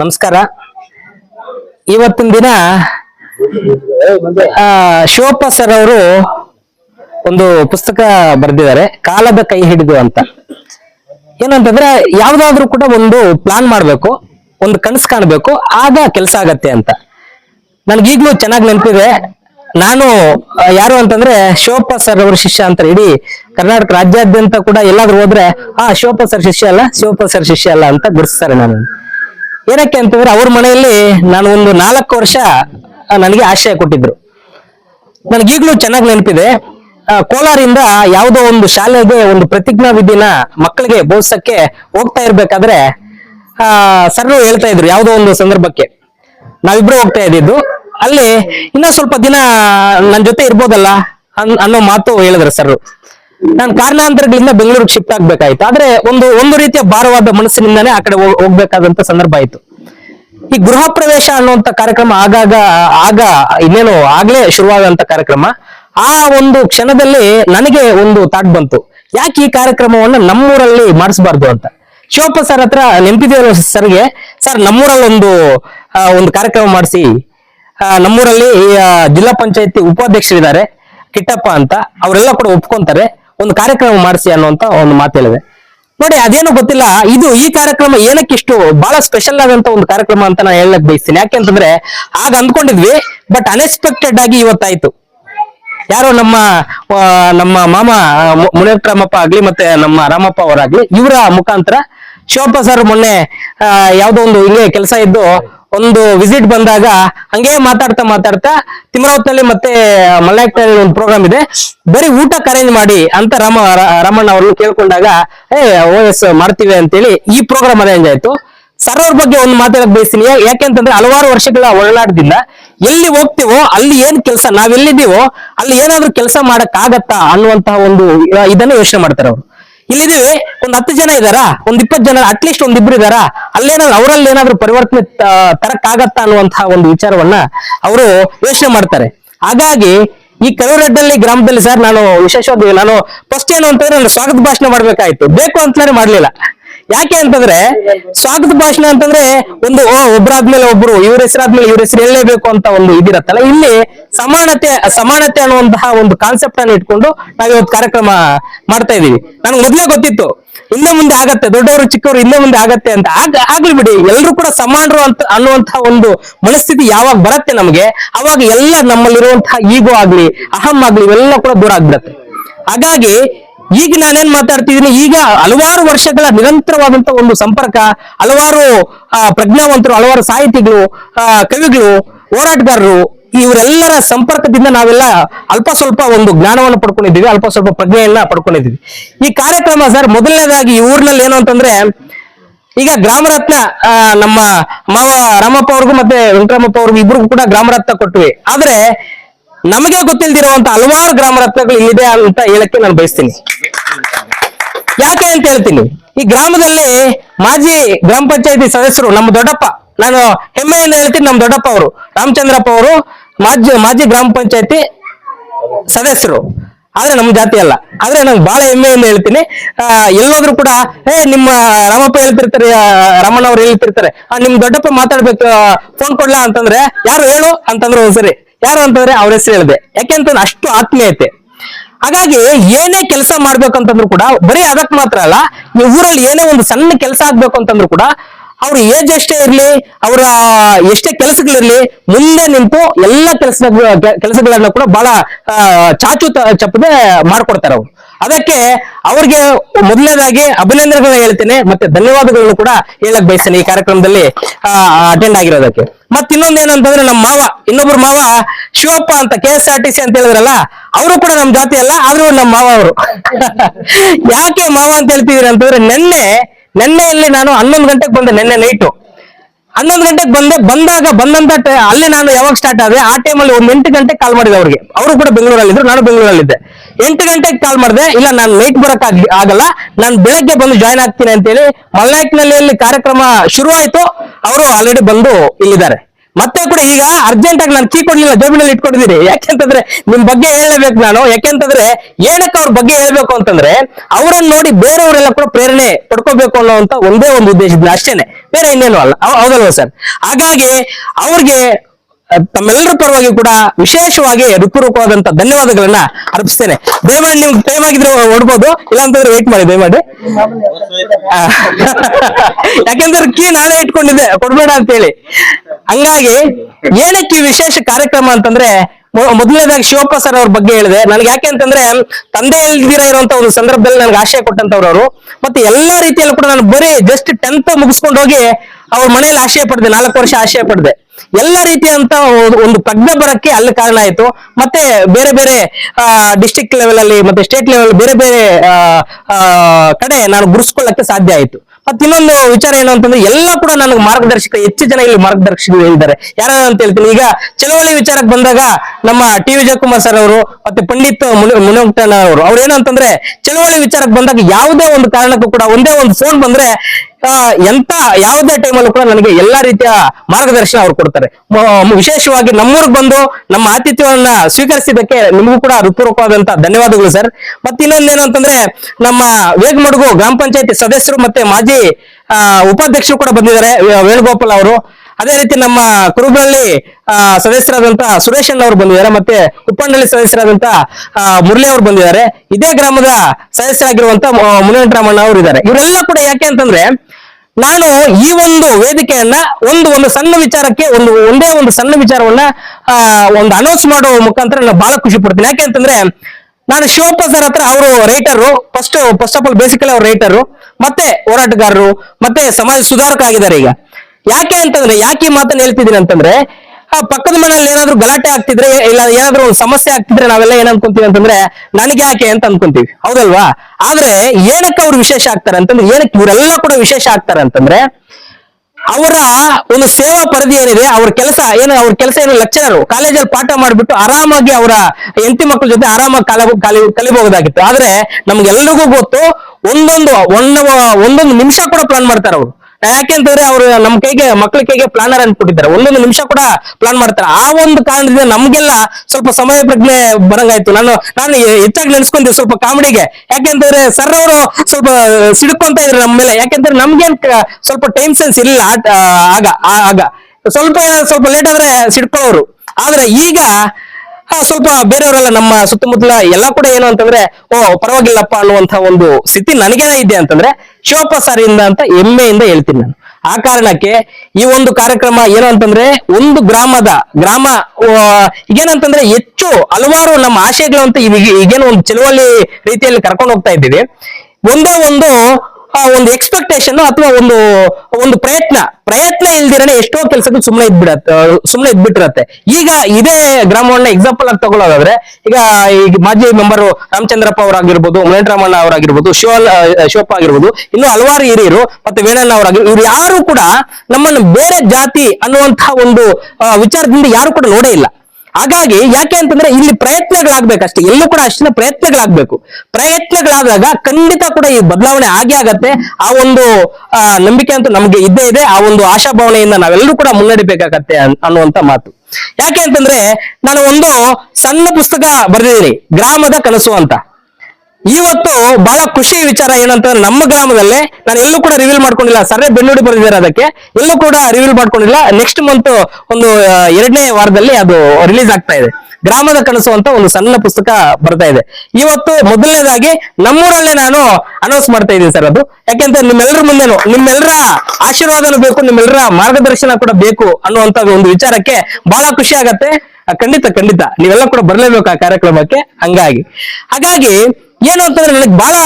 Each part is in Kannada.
ನಮಸ್ಕಾರ. ಇವತ್ತಿನ ದಿನ ಶಿವಪ್ಪ ಸರ್ ಅವರು ಒಂದು ಪುಸ್ತಕ ಬರೆದಿದ್ದಾರೆ, ಕಾಲದ ಕೈ ಹಿಡಿದು ಅಂತ. ಏನಂತಂದ್ರೆ, ಯಾವ್ದಾದ್ರು ಕೂಡ ಒಂದು ಪ್ಲಾನ್ ಮಾಡ್ಬೇಕು, ಒಂದು ಕನಸು ಕಾಣ್ಬೇಕು, ಆಗ ಕೆಲಸ ಆಗತ್ತೆ ಅಂತ. ನನ್ಗೀಗ್ಲೂ ಚೆನ್ನಾಗಿ ನೆನಪಿದೆ. ನಾನು ಯಾರು ಅಂತಂದ್ರೆ ಶಿವಪ್ಪ ಸರ್ ಅವ್ರ ಶಿಷ್ಯ ಅಂತ ಇಡೀ ಕರ್ನಾಟಕ ರಾಜ್ಯಾದ್ಯಂತ ಕೂಡ ಎಲ್ಲಾದ್ರೂ ಹೋದ್ರೆ, ಆ ಶಿವಪ್ಪ ಸರ್ ಶಿಷ್ಯ ಅಲ್ಲ ಶಿವಪ್ಪ ಸರ್ ಶಿಷ್ಯ ಅಲ್ಲ ಅಂತ ಗುರುತಿಸ್ತಾರೆ ನಾನು ಏನಕ್ಕೆ ಅಂತಂದ್ರೆ ಅವ್ರ ಮನೆಯಲ್ಲಿ ನಾನು ಒಂದು ನಾಲ್ಕು ವರ್ಷ ನನಗೆ ಆಶ್ರಯ ಕೊಟ್ಟಿದ್ರು. ನನಗೀಗ್ಲೂ ಚೆನ್ನಾಗಿ ನೆನಪಿದೆ. ಕೋಲಾರಿಂದ ಯಾವುದೋ ಒಂದು ಶಾಲೆಗೆ ಒಂದು ಪ್ರತಿಜ್ಞಾ ವಿಧಿನ ಮಕ್ಕಳಿಗೆ ಬೋಧಿಸಕ್ಕೆ ಹೋಗ್ತಾ ಇರ್ಬೇಕಾದ್ರೆ, ಆ ಸರ್ ಹೇಳ್ತಾ ಇದ್ರು ಯಾವುದೋ ಒಂದು ಸಂದರ್ಭಕ್ಕೆ. ನಾವಿಬ್ರು ಹೋಗ್ತಾ ಇದ್ದಿದ್ದು. ಅಲ್ಲಿ ಇನ್ನೂ ಸ್ವಲ್ಪ ದಿನ ನನ್ನ ಜೊತೆ ಇರ್ಬೋದಲ್ಲ ಅನ್- ಅನ್ನೋ ಮಾತು ಹೇಳಿದ್ರು ಸರ್ ನಾನು ಕಾರಣಾಂತರಗಳಿಂದ ಬೆಂಗಳೂರಿಗೆ ಶಿಫ್ಟ್ ಆಗ್ಬೇಕಾಯ್ತು. ಆದ್ರೆ ಒಂದು ಒಂದು ರೀತಿಯ ಭಾರವಾದ ಮನಸ್ಸಿನಿಂದಾನೇ ಆ ಕಡೆ ಹೋಗ್- ಹೋಗ್ಬೇಕಾದಂತ ಸಂದರ್ಭ ಆಯ್ತು. ಈ ಗೃಹ ಪ್ರವೇಶ ಅನ್ನುವಂತ ಕಾರ್ಯಕ್ರಮ ಆಗಾಗ, ಆಗ ಇನ್ನೇನು ಆಗ್ಲೇ ಶುರುವಾದಂತ ಕಾರ್ಯಕ್ರಮ. ಆ ಒಂದು ಕ್ಷಣದಲ್ಲಿ ನನಗೆ ಒಂದು ತಾಟ್ ಬಂತು. ಯಾಕೆ ಈ ಕಾರ್ಯಕ್ರಮವನ್ನ ನಮ್ಮೂರಲ್ಲಿ ಮಾಡಿಸಬಾರ್ದು ಅಂತ. ಶಿವಪ್ಪ ಸರ್ ಹತ್ರ ನೆನಪಿದೆಯಲ್ಲ ಸರ್ಗೆ ಸರ್ ನಮ್ಮೂರಲ್ಲಿ ಒಂದು ಒಂದು ಕಾರ್ಯಕ್ರಮ ಮಾಡಿಸಿ. ನಮ್ಮೂರಲ್ಲಿ ಜಿಲ್ಲಾ ಪಂಚಾಯತಿ ಉಪಾಧ್ಯಕ್ಷರಿದ್ದಾರೆ. ಕಿಟ್ಟಪ್ಪ ಅಂತ, ಅವರೆಲ್ಲ ಕೂಡ ಒಪ್ಕೊಂತಾರೆ. ಒಂದು ಕಾರ್ಯಕ್ರಮ ಮಾಡಿಸಿ ಅನ್ನುವಂತ ಒಂದು ಮಾತು ಹೇಳಿದೆ ನೋಡಿ, ಅದೇನು ಗೊತ್ತಿಲ್ಲ, ಇದು ಈ ಕಾರ್ಯಕ್ರಮ ಏನಕ್ಕಿಷ್ಟು ಬಹಳ ಸ್ಪೆಷಲ್ ಆದಂತ ಒಂದು ಕಾರ್ಯಕ್ರಮ ಅಂತ ನಾನು ಹೇಳಕ್ ಬಯಸ್ತೀನಿ. ಯಾಕೆಂತಂದ್ರೆ ಆಗ ಅಂದ್ಕೊಂಡಿದ್ವಿ ಬಟ್ ಅನ್ಎಕ್ಸ್ಪೆಕ್ಟೆಡ್ ಆಗಿ ಇವತ್ತಾಯ್ತು. ಯಾರೋ ನಮ್ಮ ನಮ್ಮ ಮಾಮ ಮುನಿರಾಮಪ್ಪ ಆಗ್ಲಿ ಮತ್ತೆ ನಮ್ಮ ರಾಮಪ್ಪ ಅವರಾಗ್ಲಿ, ಇವರ ಮುಖಾಂತರ ಶಿವಪ್ಪ ಸರ್ ಮೊನ್ನೆ ಯಾವ್ದೋ ಒಂದು ಹಿಂಗೆ ಕೆಲಸ ಇದ್ದು ಒಂದು ವಿಸಿಟ್ ಬಂದಾಗ ಹಂಗೆ ಮಾತಾಡ್ತಾ ಮಾತಾಡ್ತಾ ತಿಮ್ರಾವತ್ನಲ್ಲಿ ಮತ್ತೆ ಮಲ್ನಾಯಕ್ನಲ್ಲಿ ಒಂದು ಪ್ರೋಗ್ರಾಮ್ ಇದೆ. ಬರೀ ಊಟ ಅರೇಂಜ್ ಮಾಡಿ ಅಂತ ರಾಮ, ರಾಮಣ್ಣ ಅವ್ರನ್ನ ಕೇಳ್ಕೊಂಡಾಗ, ಏ, ಓ ಎಸ್ ಮಾಡ್ತೀವಿ ಅಂತೇಳಿ ಈ ಪ್ರೋಗ್ರಾಮ್ ಅರೇಂಜ್ ಆಯ್ತು. ಸರ್ ಅವ್ರ ಬಗ್ಗೆ ಒಂದು ಮಾತಾಡಕ್ ಬಯಸ್ತೀನಿ. ಯಾಕೆಂತಂದ್ರೆ ಹಲವಾರು ವರ್ಷಗಳ ಒಳನಾಟದಿಂದ ಎಲ್ಲಿ ಹೋಗ್ತೀವೋ, ಅಲ್ಲಿ ಏನ್ ಕೆಲಸ, ನಾವೆಲ್ಲಿದ್ದೀವೋ, ಅಲ್ಲಿ ಏನಾದ್ರೂ ಕೆಲಸ ಮಾಡಕ್ ಆಗತ್ತಾ ಅನ್ನುವಂತಹ ಒಂದು, ಇದನ್ನ ಯೋಚನೆ ಮಾಡ್ತಾರೆ ಅವರು. ಇಲ್ಲಿದೀವಿ ಒಂದ್ ಹತ್ತು ಜನ ಇದಾರ ಒಂದ್ ಇಪ್ಪತ್ ಜನ ಅಟ್ಲೀಸ್ಟ್ ಒಂದಿಬ್ರು ಇದಾರಾ ಅಲ್ಲೇನಾದ್ರು, ಅವರಲ್ಲಿ ಏನಾದ್ರು ಪರಿವರ್ತನೆ ತರಕ್ಕಾಗತ್ತಾ ಅನ್ನುವಂತಹ ಒಂದು ವಿಚಾರವನ್ನ ಅವರು ಯೋಚನೆ ಮಾಡ್ತಾರೆ. ಹಾಗಾಗಿ ಈ ಕರೂರಡ್ಡಲ್ಲಿ ಗ್ರಾಮದಲ್ಲಿ ಸರ್, ನಾನು ವಿಶೇಷವಾಗಿ ನಾನು ಫಸ್ಟ್ ಏನು ಅಂತಂದ್ರೆ ನಾನು ಸ್ವಾಗತ ಭಾಷಣ ಮಾಡ್ಬೇಕಾಯ್ತು. ಬೇಕು ಅಂತಲೇ ಮಾಡ್ಲಿಲ್ಲ. ಯಾಕೆ ಅಂತಂದ್ರೆ ಸ್ವಾಗತ ಭಾಷಣ ಅಂತಂದ್ರೆ ಒಂದು ಓ, ಒಬ್ರಾದ್ಮೇಲೆ ಒಬ್ರು, ಇವ್ರ ಹೆಸರಾದ್ಮೇಲೆ ಇವ್ರ ಹೆಸರು ಹೇಳಲೇಬೇಕು ಅಂತ ಒಂದು ಇದಿರತ್ತಲ್ಲ. ಇಲ್ಲಿ ಸಮಾನತೆ ಸಮಾನತೆ ಅನ್ನುವಂತಹ ಒಂದು ಕಾನ್ಸೆಪ್ಟ್ ಅನ್ನು ಇಟ್ಕೊಂಡು ನಾವ್ ಇವತ್ತು ಕಾರ್ಯಕ್ರಮ ಮಾಡ್ತಾ ಇದೀವಿ ನನ್ಗೆ ಮೊದ್ಲೇ ಗೊತ್ತಿತ್ತು, ಹಿಂದೆ ಮುಂದೆ ಆಗತ್ತೆ, ದೊಡ್ಡವರು ಚಿಕ್ಕವರು ಹಿಂದೆ ಮುಂದೆ ಆಗತ್ತೆ ಅಂತ. ಆಗ, ಆಗ್ಲಿ ಬಿಡಿ, ಎಲ್ರು ಕೂಡ ಸಮಾನರು ಅಂತ ಅನ್ನುವಂತಹ ಒಂದು ಮನಸ್ಥಿತಿ ಯಾವಾಗ ಬರುತ್ತೆ ನಮಗೆ, ಅವಾಗ ಎಲ್ಲ ನಮ್ಮಲ್ಲಿರುವಂತಹ ಈಗೋ ಆಗ್ಲಿ, ಅಹಂ ಆಗ್ಲಿ ಇವೆಲ್ಲ ಕೂಡ ದೂರ ಆಗ್ಬಿಡತ್ತೆ. ಹಾಗಾಗಿ ಈಗ ನಾನೇನ್ ಮಾತಾಡ್ತಿದ್ದೀನಿ, ಈಗ ಹಲವಾರು ವರ್ಷಗಳ ನಿರಂತರವಾದಂತ ಒಂದು ಸಂಪರ್ಕ, ಹಲವಾರು ಪ್ರಜ್ಞಾವಂತರು, ಹಲವಾರು ಸಾಹಿತಿಗಳು ಕವಿಗಳು, ಹೋರಾಟಗಾರರು, ಇವರೆಲ್ಲರ ಸಂಪರ್ಕದಿಂದ ನಾವೆಲ್ಲ ಅಲ್ಪ ಸ್ವಲ್ಪ ಒಂದು ಜ್ಞಾನವನ್ನು ಪಡ್ಕೊಂಡಿದ್ದೀವಿ, ಅಲ್ಪ ಸ್ವಲ್ಪ ಪ್ರಜ್ಞೆಯನ್ನ ಪಡ್ಕೊಂಡಿದ್ದೀವಿ. ಈ ಕಾರ್ಯಕ್ರಮ ಸರ್ ಮೊದಲನೇದಾಗಿ ಈ ಊರಿನಲ್ಲಿ ಏನು ಅಂತಂದ್ರೆ, ಈಗ ಗ್ರಾಮರತ್ನ ನಮ್ಮ ಮಾವ ರಾಮಪ್ಪ ಅವ್ರಿಗೂ ಮತ್ತೆ ವೆಂಕಟರಾಮಪ್ಪ ಅವ್ರಿಗೂ ಇಬ್ರಿಗೂ ಕೂಡ ಗ್ರಾಮರತ್ನ ಕೊಟ್ವಿ. ಆದ್ರೆ ನಮಗೆ ಗೊತ್ತಿಲ್ದಿರುವಂತ ಹಲವಾರು ಗ್ರಾಮರತ್ನಗಳು ಇದೆ ಅಂತ ಹೇಳಕ್ಕೆ ನಾನು ಬಯಸ್ತೀನಿ. ಯಾಕೆ ಅಂತ ಹೇಳ್ತೀನಿ? ಈ ಗ್ರಾಮದಲ್ಲಿ ಮಾಜಿ ಗ್ರಾಮ ಪಂಚಾಯತಿ ಸದಸ್ಯರು ನಮ್ಮ ದೊಡ್ಡಪ್ಪ ನಾನು ಹೆಮ್ಮೆಯಿಂದ ಹೇಳ್ತೀನಿ ನಮ್ಮ ದೊಡ್ಡಪ್ಪ ಅವರು ರಾಮಚಂದ್ರಪ್ಪ ಅವರು ಮಾಜಿ ಮಾಜಿ ಗ್ರಾಮ ಪಂಚಾಯತಿ ಸದಸ್ಯರು. ಆದ್ರೆ ನಮ್ಮ ಜಾತಿ ಅಲ್ಲ. ಆದ್ರೆ ನಂಗೆ ಬಹಳ ಹೆಮ್ಮೆಯಿಂದ ಹೇಳ್ತೀನಿ. ಆ, ಎಲ್ಲೋದ್ರು ಕೂಡ ಏ ನಿಮ್ಮ ರಾಮಪ್ಪ ಹೇಳ್ತಿರ್ತಾರೆ ರಾಮಣ್ಣ ಅವ್ರು ಹೇಳ್ತಿರ್ತಾರೆ ನಿಮ್ ದೊಡ್ಡಪ್ಪ ಮಾತಾಡ್ಬೇಕು ಫೋನ್ ಕೊಡ್ಲಾ ಅಂತಂದ್ರೆ ಯಾರು ಹೇಳು ಅಂತಂದ್ರೆ ಒಂದ್ಸರಿ ಯಾರು ಅಂತಂದ್ರೆ ಅವ್ರ ಹೆಸರು ಹೇಳಿದೆ. ಯಾಕೆಂತಂದ್ರೆ ಅಷ್ಟು ಆತ್ಮೀಯತೆ. ಹಾಗಾಗಿ ಏನೇ ಕೆಲಸ ಮಾಡ್ಬೇಕಂತಂದ್ರು ಕೂಡ, ಬರೀ ಅದಕ್ ಮಾತ್ರ ಅಲ್ಲ, ಈ ಊರಲ್ಲಿ ಏನೇ ಒಂದು ಸಣ್ಣ ಕೆಲಸ ಆಗ್ಬೇಕು ಅಂತಂದ್ರು ಕೂಡ, ಅವ್ರ ಏಜ್ ಎಷ್ಟೇ ಇರ್ಲಿ, ಅವರ ಎಷ್ಟೇ ಕೆಲಸಗಳಿರ್ಲಿ, ಮುಂದೆ ನಿಂತು ಎಲ್ಲ ಕೆಲಸ ಕೆಲಸಗಳನ್ನ ಕೂಡ ಬಹಳ ಚಾಚು ಚಪ್ಪದೆ ಮಾಡ್ಕೊಡ್ತಾರೆ ಅವ್ರು. ಅದಕ್ಕೆ ಅವ್ರಿಗೆ ಮೊದಲನೇದಾಗಿ ಅಭಿನಂದನೆಗಳನ್ನ ಹೇಳ್ತೇನೆ, ಮತ್ತೆ ಧನ್ಯವಾದಗಳನ್ನು ಕೂಡ ಹೇಳಕ್ ಬಯಸ್ತೇನೆ ಈ ಕಾರ್ಯಕ್ರಮದಲ್ಲಿ ಅಟೆಂಡ್ ಆಗಿರೋದಕ್ಕೆ. ಮತ್ ಇನ್ನೊಂದ್ ಏನಂತಂದ್ರೆ ನಮ್ಮ ಮಾವ, ಇನ್ನೊಬ್ರು ಮಾವ ಶಿವಪ್ಪ ಅಂತ K S R T C ಅಂತ ಹೇಳಿದ್ರಲ್ಲ, ಅವರು ಕೂಡ ನಮ್ ಜಾತಿ ಅಲ್ಲ, ಆದ್ರೂ ನಮ್ಮ ಮಾವ ಅವರು. ಯಾಕೆ ಮಾವ ಅಂತ ಹೇಳ್ತಿದೀರಿ ಅಂತಂದ್ರೆ ನಿನ್ನೆ, ನಿನ್ನೆಯಲ್ಲಿ ನಾನು ಹನ್ನೊಂದು ಗಂಟೆಗೆ ಬಂದೆ, ನೆನ್ನೆ ನೈಟು ಹನ್ನೊಂದು ಗಂಟೆಗೆ ಬಂದೆ. ಬಂದಾಗ ಬಂದಂತ ಅಲ್ಲಿ ನಾನು ಯಾವಾಗ ಸ್ಟಾರ್ಟ್ ಆದ್ರೆ ಆ ಟೈಮಲ್ಲಿ ಒಂದು ಎಂಟು ಗಂಟೆಗೆ ಕಾಲ್ ಮಾಡಿದೆ ಅವ್ರಿಗೆ. ಅವರು ಕೂಡ ಬೆಂಗಳೂರಲ್ಲಿದ್ರು, ನಾನು ಬೆಂಗಳೂರಲ್ಲಿದ್ದೆ. ಎಂಟು ಗಂಟೆಗೆ ಕಾಲ್ ಮಾಡಿದೆ. ಇಲ್ಲ, ನಾನು ನೈಟ್ ಬರಕ್ ಆಗ್- ಆಗಲ್ಲ. ನಾನು ಬೆಳಗ್ಗೆ ಬಂದು ಜಾಯ್ನ್ ಆಗ್ತೀನಿ ಅಂತೇಳಿ ಮಲ್ನಾಯಕ್ನಲ್ಲಿ ಕಾರ್ಯಕ್ರಮ ಶುರು ಆಯ್ತು ಅವರು ಆಲ್ರೆಡಿ ಬಂದು ಇಲ್ಲಿದ್ದಾರೆ. ಮತ್ತೆ ಕೂಡ ಈಗ ಅರ್ಜೆಂಟ್ ಆಗಿ ನಾನು ಕೀ ಕೊಡ್ಲಿಲ್ಲ ಜೋಬಿನಲ್ಲಿ ಇಟ್ಕೊಂಡಿದ್ದೀನಿ. ಯಾಕೆಂತಂದ್ರೆ ನಿಮ್ ಬಗ್ಗೆ ಹೇಳಬೇಕು ನಾನು. ಯಾಕೆಂತಂದ್ರೆ ಏನಕ್ಕೆ ಅವ್ರ ಬಗ್ಗೆ ಹೇಳ್ಬೇಕು ಅಂತಂದ್ರೆ ಅವರನ್ನ ನೋಡಿ ಬೇರೆಯವರೆಲ್ಲ ಕೂಡ ಪ್ರೇರಣೆ ಪಡ್ಕೋಬೇಕು ಅನ್ನೋಂತ ಒಂದೇ ಒಂದು ಉದ್ದೇಶದಿಂದ ಅಷ್ಟೇನೆ. ಬೇರೆ ಇನ್ನೇನು ಅಲ್ಲ. ಹೌದಲ್ವಾ ಸರ್? ಹಾಗಾಗಿ ಅವ್ರಿಗೆ ತಮ್ಮೆಲ್ಲರ ಪರವಾಗಿ ಕೂಡ ವಿಶೇಷವಾಗಿ ಹೃತ್ಪೂರ್ವಕವಾದಂತ ಧನ್ಯವಾದಗಳನ್ನ ಅರ್ಪಿಸ್ತೇನೆ. ದಯಮಾಡಿ ನಿಮ್ಗೆ ಟೈಮ್ ಆಗಿದ್ರೆ ಓಡ್ಬೋದು ಇಲ್ಲಾಂತಂದ್ರೆ ವೇಟ್ ಮಾಡಿ ದಯಮಾಡಿ. ಯಾಕೆಂದ್ರೆ ಯಾಕಂದ್ರೆ ಕೀ ನಾನೇ ಇಟ್ಕೊಂಡಿದ್ದೆ. ಕೊಡ್ಬೇಡ ಅಂತ ಹೇಳಿ. ಹಂಗಾಗಿ ಏನಕ್ಕೆ ವಿಶೇಷ ಕಾರ್ಯಕ್ರಮ ಅಂತಂದ್ರೆ ಮೊದಲನೇದಾಗಿ ಶಿವಪ್ಪ ಸರ್ ಅವ್ರ ಬಗ್ಗೆ ಹೇಳಿದೆ. ನನಗೆ ಯಾಕೆ ಅಂತಂದ್ರೆ ತಂದೆ ಇಲ್ದಿರ ಇರುವಂತ ಒಂದು ಸಂದರ್ಭದಲ್ಲಿ ನನಗೆ ಆಶಯ ಕೊಟ್ಟಂತವ್ರು ಅವರು. ಮತ್ತೆ ಎಲ್ಲಾ ರೀತಿಯಲ್ಲೂ ಕೂಡ ನಾನು ಬರೀ ಜಸ್ಟ್ ಟೆಂತ್ ಮುಗಿಸ್ಕೊಂಡು ಹೋಗಿ ಅವ್ರ ಮನೆಯಲ್ಲಿ ಆಶಯ ಪಡೆದೆ. ನಾಲ್ಕು ವರ್ಷ ಆಶಯ ಪಡೆದೆ. ಎಲ್ಲ ರೀತಿಯಂತ ಒಂದು- ಪ್ರಜ್ಞೆ ಬರಕ್ಕೆ ಅಲ್ಲಿ ಕಾರಣ ಆಯ್ತು. ಮತ್ತೆ ಬೇರೆ ಬೇರೆ ಡಿಸ್ಟಿಕ್ ಲೆವೆಲ್ ಅಲ್ಲಿ ಮತ್ತೆ ಸ್ಟೇಟ್ ಲೆವೆಲ್ ಬೇರೆ ಬೇರೆ ಕಡೆ ನಾನು ಗುರುಸ್ಕೊಳ್ಳಕ್ಕೆ ಸಾಧ್ಯ ಆಯ್ತು. ಮತ್ತೆ ಇನ್ನೊಂದು ವಿಚಾರ ಏನು ಅಂತಂದ್ರೆ, ಎಲ್ಲ ಕೂಡ ನನಗೆ ಮಾರ್ಗದರ್ಶಕ, ಹೆಚ್ಚು ಜನ ಇಲ್ಲಿ ಮಾರ್ಗದರ್ಶಕರು ಹೇಳಿದ್ದಾರೆ. ಯಾರು ಅಂತ ಹೇಳ್ತೀನಿ, ಈಗ ಚಳವಳಿ ವಿಚಾರಕ್ಕೆ ಬಂದಾಗ ನಮ್ಮ ಟಿ. ವಿಜಯಕುಮಾರ್ ಸರ್ ಅವರು ಮತ್ತೆ ಪಂಡಿತ್ ಮುನೋಕ್ಟಣ್ಣ ಅವರು ಅವ್ರು ಏನು ಅಂತಂದ್ರೆ, ಚಳವಳಿ ವಿಚಾರಕ್ಕೆ ಬಂದಾಗ ಯಾವುದೇ ಒಂದು ಕಾರಣಕ್ಕೂ ಕೂಡ ಒಂದೇ ಒಂದು ಫೋನ್ ಬಂದ್ರೆ ಎಂತ ಯಾವುದೇ ಟೈಮಲ್ಲೂ ಕೂಡ ನನಗೆ ಎಲ್ಲಾ ರೀತಿಯ ಮಾರ್ಗದರ್ಶನ ಅವ್ರು ಕೊಡ್ತಾರೆ. ವಿಶೇಷವಾಗಿ ನಮ್ಮೂರಿಗೆ ಬಂದು ನಮ್ಮ ಆತಿಥ್ಯವನ್ನ ಸ್ವೀಕರಿಸಿದ್ದಕ್ಕೆ ನಿಮಗೂ ಕೂಡ ಹೃತ್ಪೂರ್ವಕವಾದಂತ ಧನ್ಯವಾದಗಳು ಸರ್. ಮತ್ತೆ ಇನ್ನೊಂದೇನು ಅಂತಂದ್ರೆ ನಮ್ಮ ವೇಗಮಡುಗು ಗ್ರಾಮ ಪಂಚಾಯತಿ ಸದಸ್ಯರು ಮತ್ತೆ ಮಾಜಿ ಉಪಾಧ್ಯಕ್ಷರು ಕೂಡ ಬಂದಿದ್ದಾರೆ, ವೇಣುಗೋಪಾಲ್ ಅವರು. ಅದೇ ರೀತಿ ನಮ್ಮ ಕುರುಬಳ್ಳಿ ಆ, ಸದಸ್ಯರಾದಂತ ಸುರೇಶ್ ಅವರು ಬಂದಿದ್ದಾರೆ ಮತ್ತೆ ಉಪ್ಪಂಡಳ್ಳಿ ಸದಸ್ಯರಾದಂತ ಮುರಳಿ ಅವರು ಬಂದಿದ್ದಾರೆ. ಇದೇ ಗ್ರಾಮದ ಸದಸ್ಯರಾಗಿರುವಂತ ಮುನಿವೆಂಕಟರಾಮಣ್ಣ ಅವರು ಇದ್ದಾರೆ. ಇವರೆಲ್ಲ ಕೂಡ ಯಾಕೆ ಅಂತಂದ್ರೆ ನಾನು ಈ ಒಂದು ವೇದಿಕೆಯನ್ನ ಒಂದು ಒಂದು ಸಣ್ಣ ವಿಚಾರಕ್ಕೆ ಒಂದು ಒಂದೇ ಒಂದು ಸಣ್ಣ ವಿಚಾರವನ್ನ ಒಂದು ಅನೌನ್ಸ್ ಮಾಡೋ ಮುಖಾಂತರ ನಾನು ಬಹಳ ಖುಷಿ ಪಡ್ತೀನಿ. ಯಾಕೆ ಅಂತಂದ್ರೆ ನಾನು ಶಿವಪ್ಪ ಸರ್ ಹತ್ರ ಅವರು writer first first of all basically ಅವ್ರು ರೈಟರು ಮತ್ತೆ ಹೋರಾಟಗಾರರು ಮತ್ತೆ ಸಮಾಜ ಸುಧಾರಕ ಆಗಿದ್ದಾರೆ ಈಗ. ಯಾಕೆ ಅಂತಂದ್ರೆ, ಯಾಕೆ ಮಾತನ್ನ ಹೇಳ್ತಿದ್ದೀನಿ ಅಂತಂದ್ರೆ, ಆ ಪಕ್ಕದ ಮನೆಯಲ್ಲಿ ಏನಾದ್ರು ಗಲಾಟೆ ಆಗ್ತಿದ್ರೆ, ಇಲ್ಲ ಏನಾದ್ರು ಒಂದು ಸಮಸ್ಯೆ ಆಗ್ತಿದ್ರೆ ನಾವೆಲ್ಲ ಏನ್ ಅನ್ಕೊಂತೀವಿ ಅಂತಂದ್ರೆ, ನನಗೆ ಯಾಕೆ? ಅಂತ ಅನ್ಕೊಂತೀವಿ. ಹೌದಲ್ವಾ? ಆದ್ರೆ ಏನಕ್ಕೆ ಅವ್ರು ವಿಶೇಷ ಆಗ್ತಾರೆ ಅಂತಂದ್ರೆ, ಏನಕ್ಕೆ ಇವರೆಲ್ಲ ಕೂಡ ವಿಶೇಷ ಆಗ್ತಾರೆ ಅಂತಂದ್ರೆ, ಅವರ ಒಂದು ಸೇವಾ ಪರಿಧಿ ಏನಿದೆ, ಅವ್ರ ಕೆಲಸ ಏನು, ಅವ್ರ ಕೆಲಸ ಏನು ಲೆಕ್ಚರರು ಕಾಲೇಜಲ್ಲಿ ಪಾಠ ಮಾಡಿಬಿಟ್ಟು ಆರಾಮಾಗಿ ಅವರ ಹೆಂಡತಿ ಮಕ್ಕಳ ಜೊತೆ ಆರಾಮಾಗಿ ಕಲ, ಕಲಿ, ಕಲಿಬಹುದಾಗಿತ್ತು. ಆದ್ರೆ ನಮ್ಗೆಲ್ಲರಿಗೂ ಗೊತ್ತು, ಒಂದೊಂದು ಒಂದು ಒಂದೊಂದು ನಿಮಿಷ ಕೂಡ ಪ್ಲಾನ್ ಮಾಡ್ತಾರೆ ಅವರು. ಯಾಕೆಂತಂದ್ರೆ ಅವರು ನಮ್ಮ ಕೈಗೆ, ಮಕ್ಳ ಕೈಗೆ ಪ್ಲಾನರ್ ಅಂದ್ಬಿಟ್ಟಿದ್ದಾರೆ ಒಂದೊಂದು ನಿಮಿಷ ಕೂಡ ಪ್ಲಾನ್ ಮಾಡ್ತಾರೆ. ಆ ಒಂದು ಕಾರಣದಿಂದ ನಮ್ಗೆಲ್ಲ ಸ್ವಲ್ಪ ಸಮಯ ಪ್ರಜ್ಞೆ ಬರಂಗಾಯ್ತು. ನಾನು ನಾನು ಹೆಚ್ಚಾಗಿ ನೆನ್ಸ್ಕೊಂತೀವಿ ಸ್ವಲ್ಪ ಕಾಮಿಡಿಗೆ. ಯಾಕೆಂತಂದ್ರೆ ಸರ್ ಅವರು ಸ್ವಲ್ಪ ಸಿಡ್ಕೊಂತ ಇದ್ರು ನಮ್ಮ ಮೇಲೆ. ಯಾಕೆಂದ್ರೆ ನಮ್ಗೇನ್ ಸ್ವಲ್ಪ ಟೈಮ್ ಸೆನ್ಸ್ ಇಲ್ಲ. ಆಗ ಆಗ. ಸ್ವಲ್ಪ ಸ್ವಲ್ಪ ಲೇಟ್ ಆದ್ರೆ ಸಿಡ್ಕೊಳ್ಳೋರು. ಆದ್ರೆ ಈಗ ಆ, ಸ್ವಲ್ಪ ಬೇರೆಯವರೆಲ್ಲ ನಮ್ಮ ಸುತ್ತಮುತ್ತಲ ಎಲ್ಲ ಕೂಡ ಏನು ಅಂತಂದ್ರೆ ಓ ಪರವಾಗಿಲ್ಲಪ್ಪ ಅನ್ನುವಂತ ಒಂದು ಸ್ಥಿತಿ ನನಗೇನ ಇದೆ ಅಂತಂದ್ರೆ ಶಿವಪ್ಪ ಇಂದ ಅಂತ ಹೆಮ್ಮೆಯಿಂದ ಹೇಳ್ತೀನಿ ನಾನು. ಆ ಕಾರಣಕ್ಕೆ ಈ ಒಂದು ಕಾರ್ಯಕ್ರಮ ಏನು ಅಂತಂದ್ರೆ ಒಂದು ಗ್ರಾಮದ ಗ್ರಾಮ ಈಗೇನಂತಂದ್ರೆ ಹೆಚ್ಚು ಹಲವಾರು ನಮ್ಮ ಆಶಯಗಳು ಅಂತ ಈಗ ಈಗೇನು ಒಂದು ಚಳುವಳಿ ರೀತಿಯಲ್ಲಿ ಕರ್ಕೊಂಡು ಹೋಗ್ತಾ ಇದ್ದೀವಿ. ಒಂದೇ ಒಂದು ಒಂದು ಎಕ್ಸ್ಪೆಕ್ಟೇಷನ್ ಅಥವಾ ಒಂದು ಒಂದು ಪ್ರಯತ್ನ ಪ್ರಯತ್ನ ಇಲ್ದಿರನೆ ಎಷ್ಟೋ ಕೆಲಸಗಳು ಸುಮ್ಮನೆ ಇದ್ಬಿಡತ್ತೆ ಸುಮ್ಮನೆ ಇದ್ಬಿಟ್ಟಿರತ್ತೆ. ಈಗ ಇದೇ ಗ್ರಾಮವನ್ನ ಎಕ್ಸಾಂಪಲ್ ಆಗಿ ತಗೊಳ್ಳೋದಾದ್ರೆ ಈಗ ಈಗ ಮಾಜಿ ಮೆಂಬರ್ ರಾಮಚಂದ್ರಪ್ಪ ಅವರಾಗಿರ್ಬೋದು ವೆಂಕಟರಾಮಣ್ಣ ಅವರಾಗಿರ್ಬೋದು, ಶಿವಲ್ ಶಿವಪ್ಪ ಆಗಿರ್ಬೋದು, ಇನ್ನು ಹಲವಾರು ಹಿರಿಯರು ಮತ್ತೆ ವೇಣಣ್ಣ ಅವರಾಗಿರ್ಬೋದು ಇವ್ರು ಯಾರು ಕೂಡ ನಮ್ಮನ್ನು ಬೇರೆ ಜಾತಿ ಅನ್ನುವಂತಹ ಒಂದು ವಿಚಾರದಿಂದ ಯಾರು ಕೂಡ ನೋಡೇ ಇಲ್ಲ. ಹಾಗಾಗಿ ಯಾಕೆ ಅಂತಂದ್ರೆ ಇಲ್ಲಿ ಪ್ರಯತ್ನಗಳಾಗ್ಬೇಕಷ್ಟೇ, ಎಲ್ಲೂ ಕೂಡ ಅಷ್ಟಿನ ಪ್ರಯತ್ನಗಳಾಗ್ಬೇಕು. ಪ್ರಯತ್ನಗಳಾದಾಗ ಖಂಡಿತ ಕೂಡ ಈ ಬದಲಾವಣೆ ಆಗೇ ಆಗತ್ತೆ. ಆ ಒಂದು ನಂಬಿಕೆ ಅಂತೂ ನಮ್ಗೆ ಇದ್ದೇ ಇದೆ. ಆ ಒಂದು ಆಶಾಭಾವನೆಯಿಂದ ನಾವೆಲ್ಲರೂ ಕೂಡ ಮುನ್ನಡಿಬೇಕಾಗತ್ತೆ ಅನ್- ಅನ್ನುವಂತ ಮಾತು. ಯಾಕೆ ಅಂತಂದ್ರೆ, ನಾನು ಒಂದು ಸಣ್ಣ ಪುಸ್ತಕ ಬರೆದಿದ್ದೀನಿ, ಗ್ರಾಮದ ಕನಸು ಅಂತ. ಇವತ್ತು ಬಹಳ ಖುಷಿ ವಿಚಾರ ಏನಂತಂದ್ರೆ ನಮ್ಮ ಗ್ರಾಮದಲ್ಲೇ ನಾನು ಎಲ್ಲೂ ಕೂಡ ರಿವೀಲ್ ಮಾಡ್ಕೊಂಡಿಲ್ಲ. ಸರ್ರೆ ಬೆನ್ನುಡಿ ಬರೆದಿದ್ದಾರೆ ಅದಕ್ಕೆ. ಎಲ್ಲೂ ಕೂಡ ರಿವೀಲ್ ಮಾಡ್ಕೊಂಡಿಲ್ಲ. ನೆಕ್ಸ್ಟ್ ಮಂತ್ ಒಂದು ಎರಡನೇ ವಾರದಲ್ಲಿ ಅದು ರಿಲೀಸ್ ಆಗ್ತಾ ಇದೆ. ಗ್ರಾಮದ ಕನಸು ಅಂತ ಒಂದು ಸಣ್ಣ ಪುಸ್ತಕ ಬರ್ತಾ ಇದೆ. ಇವತ್ತು ಮೊದಲನೇದಾಗಿ ನಮ್ಮೂರಲ್ಲೇ ನಾನು ಅನೌನ್ಸ್ ಮಾಡ್ತಾ ಇದ್ದೀನಿ ಸರ್ ಅದು. ಯಾಕೆಂತ ನಿಮ್ಮೆಲ್ಲರ ಮುಂದೆನು, ನಿಮ್ಮೆಲ್ಲರ ಆಶೀರ್ವಾದನೂ ಬೇಕು, ನಿಮ್ಮೆಲ್ಲರ ಮಾರ್ಗದರ್ಶನ ಕೂಡ ಬೇಕು ಅನ್ನುವಂತ ಒಂದು ವಿಚಾರಕ್ಕೆ ಬಹಳ ಖುಷಿ ಆಗತ್ತೆ. ಖಂಡಿತ ಖಂಡಿತ. ನೀವೆಲ್ಲ ಕೂಡ ಬರ್ಲೇಬೇಕು ಆ ಕಾರ್ಯಕ್ರಮಕ್ಕೆ. ಹಂಗಾಗಿ, ಹಾಗಾಗಿ ಏನು ನನಗೆ ಬಹಳ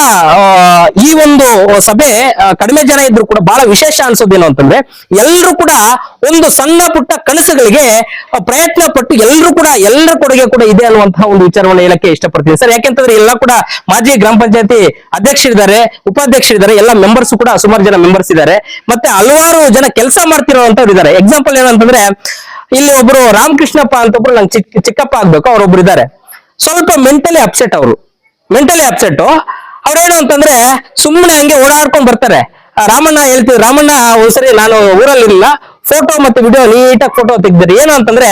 ಈ ಒಂದು ಸಭೆ ಕಡಿಮೆ ಜನ ಇದ್ರು ಕೂಡ ಬಹಳ ವಿಶೇಷ ಅನ್ಸೋದೇನು ಅಂತಂದ್ರೆ ಎಲ್ಲರೂ ಕೂಡ ಒಂದು ಸಣ್ಣ ಪುಟ್ಟ ಕನಸುಗಳಿಗೆ ಪ್ರಯತ್ನ ಪಟ್ಟು ಎಲ್ಲರೂ ಕೂಡ ಎಲ್ಲರ ಕೊಡುಗೆ ಕೂಡ ಇದೆ ಅನ್ನುವಂತಹ ಒಂದು ವಿಚಾರವನ್ನು ಹೇಳಕ್ಕೆ ಇಷ್ಟಪಡ್ತೀನಿ. ಸರ್, ಯಾಕೆಂತಂದ್ರೆ ಎಲ್ಲ ಕೂಡ ಮಾಜಿ ಗ್ರಾಮ ಪಂಚಾಯತಿ ಅಧ್ಯಕ್ಷರಿದ್ದಾರೆ, ಉಪಾಧ್ಯಕ್ಷರಿದ್ದಾರೆ, ಎಲ್ಲ ಮೆಂಬರ್ಸ್ ಕೂಡ ಸುಮಾರು ಜನ ಮೆಂಬರ್ಸ್ ಇದ್ದಾರೆ. ಮತ್ತೆ ಹಲವಾರು ಜನ ಕೆಲಸ ಮಾಡ್ತಿರೋಂಥವ್ರು ಇದ್ದಾರೆ. ಎಕ್ಸಾಂಪಲ್ ಏನಂತಂದ್ರೆ ಇಲ್ಲಿ ಒಬ್ರು ರಾಮಕೃಷ್ಣಪ್ಪ ಅಂತ ಒಬ್ರು ನಂಗೆ ಚಿಕ್ಕಪ್ಪ ಆಗ್ಬೇಕು, ಅವ್ರೊಬ್ರು ಇದ್ದಾರೆ. ಸ್ವಲ್ಪ ಮೆಂಟಲಿ ಅಪ್ಸೆಟ್ ಅವರು. ಮೆಂಟಲಿ ಅಪ್ಸೆಟ್ ಅವ್ರೇನು ಅಂತಂದ್ರೆ ಸುಮ್ಮನೆ ಹಂಗೆ ಓಡಾಡ್ಕೊಂಡ್ ಬರ್ತಾರೆ. ರಾಮಣ್ಣ ಹೇಳ್ತೀವಿ ರಾಮಣ್ಣ ಒಂದ್ಸರಿ ನಾನು ಊರಲ್ಲಿ ಇರಲಿಲ್ಲ. ಫೋಟೋ ಮತ್ತೆ ವಿಡಿಯೋ ನೀಟಾಗಿ ಫೋಟೋ ತೆಗ್ದಿರಿ. ಏನು ಅಂತಂದ್ರೆ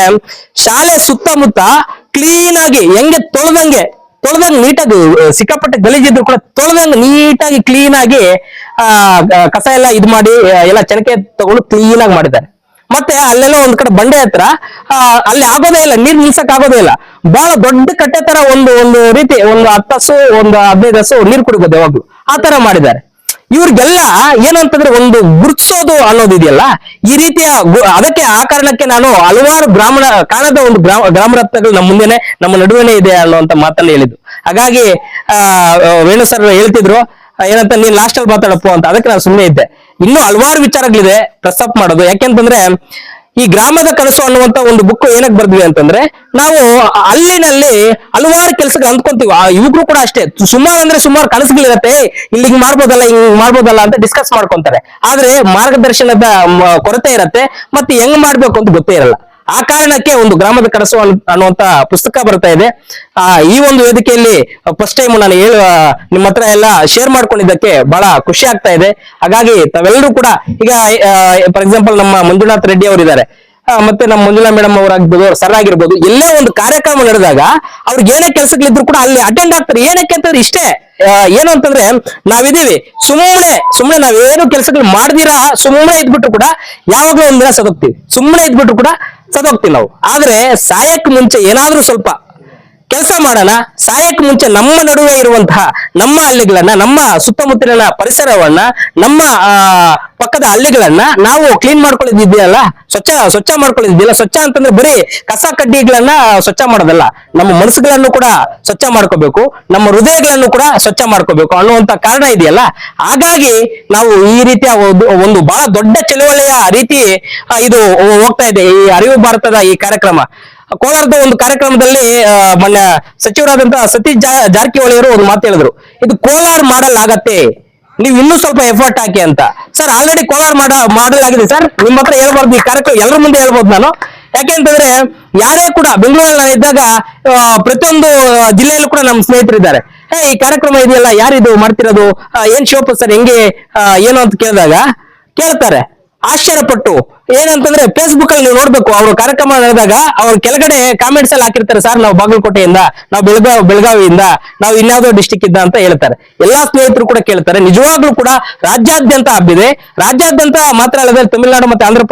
ಶಾಲೆ ಸುತ್ತಮುತ್ತ ಕ್ಲೀನ್ ಆಗಿ ಹೆಂಗೆ ತೊಳೆದಂಗೆ ತೊಳೆದಂಗೆ ನೀಟಾಗಿ ಸಿಕ್ಕಾಪಟ್ಟೆ ಗಲೀಜಿದ್ರು ಕೂಡ ತೊಳೆದಂಗೆ ನೀಟಾಗಿ ಕ್ಲೀನ್ ಆಗಿ, ಆ ಕಸ ಎಲ್ಲ ಇದು ಮಾಡಿ ಎಲ್ಲ ಚನಕೆ ತಗೊಂಡು ಕ್ಲೀನ್ ಆಗಿ ಮಾಡಿದ್ದಾರೆ. ಮತ್ತೆ ಅಲ್ಲೆಲ್ಲ ಒಂದ್ ಕಡೆ ಬಂಡೆ ಹತ್ರ ಅಲ್ಲಿ ಆಗೋದೇ ಇಲ್ಲ, ನೀರ್ ನಿಲ್ಸಕ್ ಆಗೋದೇ ಇಲ್ಲ. ಬಹಳ ದೊಡ್ಡ ಕಟ್ಟೆ ತರ ಒಂದು ಒಂದು ರೀತಿ, ಒಂದು ಹತ್ತು ಹಸು, ಒಂದು ಹದಿನೈದು ಹಸು ನೀರ್ ಕುಡಿಬೋದು ಯಾವಾಗ್ಲೂ. ಆ ತರ ಮಾಡಿದ್ದಾರೆ. ಇವ್ರಿಗೆಲ್ಲ ಏನಂತಂದ್ರೆ ಒಂದು ಗುರುತಿಸೋದು ಅನ್ನೋದಿದೆಯಲ್ಲ ಈ ರೀತಿಯ ಅದಕ್ಕೆ ಆ ಕಾರಣಕ್ಕೆ ನಾನು ಹಲವಾರು ಬ್ರಾಹ್ಮಣ, ಕಾಣದ ಒಂದು ಗ್ರಾಮ ಗ್ರಾಮ ರತ್ನಗಳು ನಮ್ಮ ಮುಂದೆನೆ, ನಮ್ಮ ನಡುವೆನೆ ಇದೆ ಅನ್ನುವಂತ ಮಾತನ್ನ ಹೇಳಿದ್ರು ಹಾಗಾಗಿ, ಆ ವೇಣು ಸರ್ ಹೇಳ್ತಿದ್ರು ಏನಂತ ನೀನ್ ಲಾಸ್ಟ್ ಅಲ್ಲಿ ಮಾತಾಡಪ್ಪು ಅಂತ. ಅದಕ್ಕೆ ನಾನು ಸುಮ್ಮನೆ ಇದ್ದೆ. ಇನ್ನೂ ಹಲವಾರು ವಿಚಾರಗಳಿದೆ ಪ್ರಸ್ತಾಪ ಮಾಡೋದು. ಯಾಕೆಂತಂದ್ರೆ, ಈ ಗ್ರಾಮದ ಕನಸು ಅನ್ನುವಂತ ಒಂದು ಬುಕ್ ಏನಕ್ಕೆ ಬರ್ದ್ವಿ ಅಂತಂದ್ರೆ, ನಾವು ಅಲ್ಲಿನಲ್ಲಿ ಹಲವಾರು ಕೆಲ್ಸಕ್ಕೆ ಅಂದ್ಕೊಂತೀವಿ. ಆ ಯುವಕರು ಕೂಡ ಅಷ್ಟೇ. ಸುಮಾರು ಅಂದ್ರೆ ಸುಮಾರು ಕನಸುಗಳಿರತ್ತೆ. ಇಲ್ಲಿ ಹಿಂಗ್ ಮಾಡ್ಬೋದಲ್ಲ ಹಿಂಗ್ ಮಾಡ್ಬೋದಲ್ಲ ಅಂತ ಡಿಸ್ಕಸ್ ಮಾಡ್ಕೊಂತಾರೆ. ಆದ್ರೆ ಮಾರ್ಗದರ್ಶನದ ಕೊರತೆ ಇರತ್ತೆ. ಮತ್ತೆ ಹೆಂಗ್ ಮಾಡ್ಬೇಕು ಅಂತ ಗೊತ್ತೇ ಇರಲ್ಲ. ಆ ಕಾರಣಕ್ಕೆ ಒಂದು ಗ್ರಾಮದ ಕನಸು ಅನ್- ಅನ್ನುವಂತ ಪುಸ್ತಕ ಬರ್ತಾ ಇದೆ. ಆ, ಈ ಒಂದು ವೇದಿಕೆಯಲ್ಲಿ ಫಸ್ಟ್ ಟೈಮ್ ನಾನು ಹೇಳುವ ನಿಮ್ಮ ಹತ್ರ ಎಲ್ಲ ಶೇರ್ ಮಾಡ್ಕೊಂಡಿದ್ದಕ್ಕೆ ಬಹಳ ಖುಷಿ ಆಗ್ತಾ ಇದೆ. ಹಾಗಾಗಿ ತಾವೆಲ್ಲರೂ ಕೂಡ ಈಗ ಫಾರ್ ಎಕ್ಸಾಂಪಲ್ ನಮ್ಮ ಮಂಜುನಾಥ್ ರೆಡ್ಡಿ ಅವರಿದ್ದಾರೆ. ಮತ್ತೆ ನಮ್ಮ ಮಂಜುನಾ ಮೇಡಮ್ ಅವರಾಗ್ಬೋದು ಅವ್ರ ಸರ್ ಆಗಿರ್ಬೋದು, ಎಲ್ಲೇ ಒಂದು ಕಾರ್ಯಕ್ರಮ ನಡೆದಾಗ ಅವ್ರಿಗೆ ಏನೇ ಕೆಲಸಗಳಿದ್ರು ಕೂಡ ಅಲ್ಲಿ ಅಟೆಂಡ್ ಆಗ್ತಾರೆ. ಏನಕ್ಕೆ ಅಂತಂದ್ರೆ ಇಷ್ಟೇ ಏನು ಅಂತಂದ್ರೆ ನಾವಿದೀವಿ ಸುಮ್ಮನೆ ಸುಮ್ಮನೆ ನಾವೇನು ಕೆಲಸಗಳು ಮಾಡ್ದಿರಾ, ಸುಮ್ಮನೆ ಇದ್ಬಿಟ್ಟು ಕೂಡ ಯಾವಾಗ್ಲೂ ಒಂದಿನ ಸದಕ್ತಿವಿ ಸುಮ್ಮನೆ ಇದ್ಬಿಟ್ಟು ಕೂಡ ಸದೋಗ್ತೀವಿ ನಾವು ಆದ್ರೆ ಸಾಯಕ್ ಮುಂಚೆ ಏನಾದ್ರೂ ಸ್ವಲ್ಪ ಕೆಲಸ ಮಾಡೋಣ ಸಾಯಕ್ ಮುಂಚೆ ನಮ್ಮ ನಡುವೆ ಇರುವಂತಹ ನಮ್ಮ ಹಳ್ಳಿಗಳನ್ನ, ನಮ್ಮ ಸುತ್ತಮುತ್ತಲಿನ ಪರಿಸರವನ್ನ, ನಮ್ಮ ಪಕ್ಕದ ಹಳ್ಳಿಗಳನ್ನ ನಾವು ಕ್ಲೀನ್ ಮಾಡ್ಕೊಳ್ಳೋದಿದೆಯಲ್ಲ, ಸ್ವಚ್ಛ ಸ್ವಚ್ಛ ಮಾಡ್ಕೊಳ್ಳೋದಿದೆಯಲ್ಲ, ಸ್ವಚ್ಛ ಅಂತಂದ್ರೆ ಬರೀ ಕಸ ಕಡ್ಡಿಗಳನ್ನ ಸ್ವಚ್ಛ ಮಾಡೋದಲ್ಲ. ನಮ್ಮ ಮನಸ್ಸುಗಳನ್ನು ಕೂಡ ಸ್ವಚ್ಛ ಮಾಡ್ಕೋಬೇಕು, ನಮ್ಮ ಹೃದಯಗಳನ್ನು ಕೂಡ ಸ್ವಚ್ಛ ಮಾಡ್ಕೋಬೇಕು ಅನ್ನುವಂತ ಕಾರಣ ಇದೆಯಲ್ಲ. ಹಾಗಾಗಿ ನಾವು ಈ ರೀತಿಯ ಒಂದು ಬಹಳ ದೊಡ್ಡ ಚಳುವಳಿಯ ರೀತಿ ಇದು ಹೋಗ್ತಾ ಇದೆ ಈ ಅರಿವು ಭಾರತದ ಈ ಕಾರ್ಯಕ್ರಮ. ಕೋಲಾರದ ಒಂದು ಕಾರ್ಯಕ್ರಮದಲ್ಲಿ ಮೊನ್ನೆ ಸಚಿವರಾದಂತಹ ಸತೀಶ್ ಜಾ- ಜಾರಕಿಹೊಳಿ ಅವರು ಒಂದು ಮಾತು ಹೇಳಿದ್ರು. ಇದು ಕೋಲಾರ ಮಾಡಲ್ ಆಗತ್ತೆ. ನೀವು ಇನ್ನೂ ಸ್ವಲ್ಪ ಎಫರ್ಟ್ ಹಾಕಿ ಅಂತ. ಸರ್ ಆಲ್ರೆಡಿ ಕೋಲಾರ ಮಾಡ ಮಾಡಲ್ ಆಗಿದೆ ಸರ್ ನಿಮ್ಮ ಹತ್ರ ಹೇಳ್ಬಾರ್ದು. ಈ ಕಾರ್ಯಕ್ರಮ ಎಲ್ಲರ ಮುಂದೆ ಹೇಳ್ಬೋದು ನಾನು. ಯಾಕೆಂತಂದ್ರೆ ಯಾರೇ ಕೂಡ ಬೆಂಗಳೂರಲ್ಲಿ ನಾನು ಇದ್ದಾಗ ಪ್ರತಿಯೊಂದು ಜಿಲ್ಲೆಯಲ್ಲೂ ಕೂಡ ನಮ್ಮ ಸ್ನೇಹಿತರಿದ್ದಾರೆ ಹೇ ಈ ಕಾರ್ಯಕ್ರಮ ಇದೆಯಲ್ಲ ಯಾರಿದು ಮಾಡ್ತಿರೋದು? ಆ, ಏನ್ ಶೋಪ ಸರ್ ಹೆಂಗೆ ಏನು ಅಂತ ಕೇಳಿದಾಗ ಕೇಳ್ತಾರೆ. ಆಶ್ಚರ್ಯಪಟ್ಟು. ಏನಂತಂದ್ರೆ ಫೇಸ್ಬುಕ್ ಅಲ್ಲಿ ನೀವು ನೋಡ್ಬೇಕು, ಅವರು ಕಾರ್ಯಕ್ರಮ ನಡೆದಾಗ ಅವ್ರ ಕೆಳಗಡೆ ಕಾಮೆಂಟ್ಸ್ ಅಲ್ಲಿ ಹಾಕಿರ್ತಾರೆ, ಸರ್ ನಾವು ಬಾಗಲಕೋಟೆಯಿಂದ, ನಾವು ಬೆಳಗಾವ್, ಬೆಳಗಾವಿಯಿಂದ, ನಾವು ಇನ್ಯಾವುದೋ ಡಿಸ್ಟಿಕ್ ಇದ್ದ ಅಂತ ಹೇಳ್ತಾರೆ. ಎಲ್ಲಾ ಸ್ನೇಹಿತರು ಕೂಡ ಕೇಳ್ತಾರೆ. ನಿಜವಾಗ್ಲೂ ಕೂಡ ರಾಜ್ಯಾದ್ಯಂತ ಹಬ್ಬಿದೆ. ರಾಜ್ಯಾದ್ಯಂತ ಮಾತ್ರ ಅಲ್ಲದೆ ತಮಿಳುನಾಡು ಮತ್ತೆ ಆಂಧ್ರ